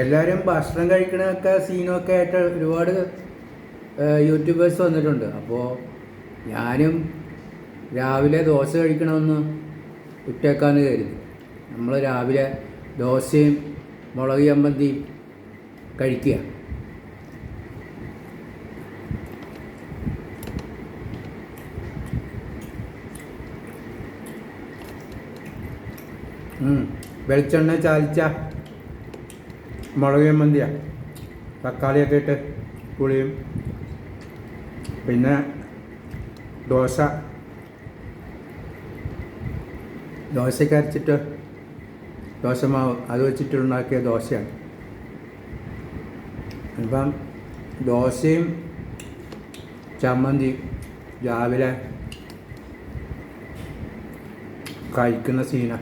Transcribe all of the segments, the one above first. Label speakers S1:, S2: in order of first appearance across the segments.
S1: എല്ലാവരും ഭക്ഷണം കഴിക്കണൊക്കെ സീനൊക്കെ ആയിട്ട് ഒരുപാട് യൂട്യൂബേഴ്സ് വന്നിട്ടുണ്ട്. അപ്പോൾ ഞാനും രാവിലെ ദോശ കഴിക്കണമെന്ന് ഇട്ടേക്കാന്ന് കരുതി. നമ്മൾ രാവിലെ ദോശയും മുളക് ചമ്മന്തിയും കഴിക്കുക. വെളിച്ചെണ്ണ ചാലിച്ച. മുളക് ചമ്മന്തിയാണ് തക്കാളിയൊക്കെ ഇട്ട് പുളിയും. പിന്നെ ദോശ. ദോശയ്ക്ക് അരച്ചിട്ട് ദോശമാവ് അത് വെച്ചിട്ടുണ്ടാക്കിയ ദോശയാണ്. അപ്പം ദോശയും ചമ്മന്തി രാവിലെ കഴിക്കുന്ന സീന.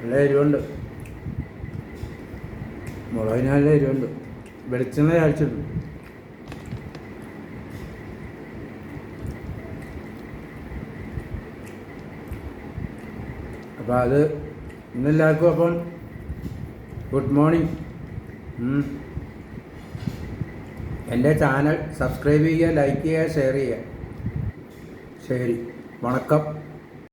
S1: നല്ല എരിവുണ്ട്. മുളകിന് നല്ല എരിവുണ്ട്. വെളിച്ചെണ്ണ ചാടിച്ചിട്ടുണ്ട് അപ്പോൾ അത് ഇന്നെല്ലാവർക്കും അപ്പം ഗുഡ് മോർണിംഗ് എന്റെ ചാനൽ സബ്സ്ക്രൈബ് ചെയ്യുക ലൈക്ക് ചെയ്യുക ഷെയർ ചെയ്യുക. ശരി. വണക്കം.